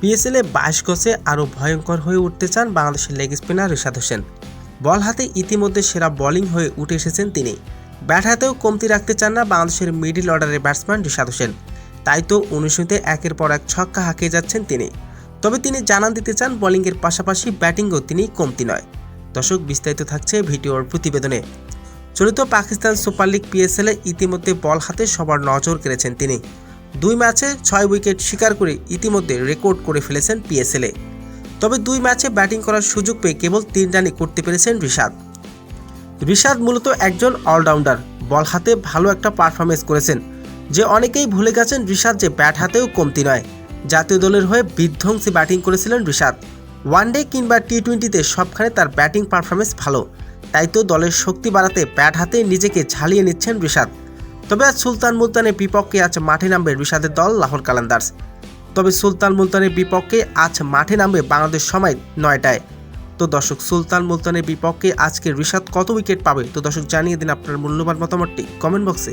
পিএসএলে বাইশ গজে আরও ভয়ঙ্কর হয়ে উঠতে চান বাংলাদেশের leg spinner Rishad Hossain. Ball হাতে ইতিমধ্যে সেরা বোলিং হয়ে উঠে এসেছেন তিনি। ব্যাট হাতেও কমতি রাখতে চান না বাংলাদেশের মিডিল অর্ডারের ব্যাটসম্যান রিশাদ হোসেন। তাই তো অনুশীতে একের পর এক ছক্কা হাঁকিয়ে যাচ্ছেন তিনি। তবে তিনি জানান দিতে চান বোলিংয়ের পাশাপাশি ব্যাটিংও তিনি কমতি নয়। দর্শক, বিস্তারিত থাকছে ভিডিওর প্রতিবেদনে। চলিত পাকিস্তান সুপার লিগ পিএসএলে ইতিমধ্যে বল হাতে সবার নজর কেড়েছেন তিনি। দুই ম্যাচে ছয় উইকেট শিকার করে ইতিমধ্যে রেকর্ড করে ফেলেছেন পিএসএলে তবে দুই ম্যাচে ব্যাটিং করার সুযোগ পেয়ে কেবল তিন রানই করতে পেরেছেন ঋষাদ ঋষাদ মূলত একজন অলরাউন্ডার, বল হাতে ভালো একটা পারফরমেন্স করেছেন, যে অনেকেই ভুলে গেছেন ঋষাদ যে ব্যাট হাতেও কমতি নয়। জাতীয় দলের হয়ে বিধ্বংসী ব্যাটিং করেছিলেন ঋষাদ ওয়ানডে কিংবা টি টোয়েন্টিতে সবখানে তার ব্যাটিং পারফরমেন্স ভালো, তাই তো দলের শক্তি বাড়াতে ব্যাট হাতে নিজেকে ঝালিয়ে নিচ্ছেন ঋষাদ তবে আজ সুলতান মুলতানের বিপক্ষে আজ মাঠে নামবে রিশাদের দল লাহোর কালান্দার্স। তবে সুলতান মুলতানের বিপক্ষে আজ মাঠে নামবে বাংলাদেশ সময় নয়টায়। তো দর্শক, সুলতান মুলতানের বিপক্ষে আজকে রিশাদ কত উইকেট পাবে? তো দর্শক, জানিয়ে দিন আপনার মূল্যবান মতামতটি কমেন্ট বক্সে।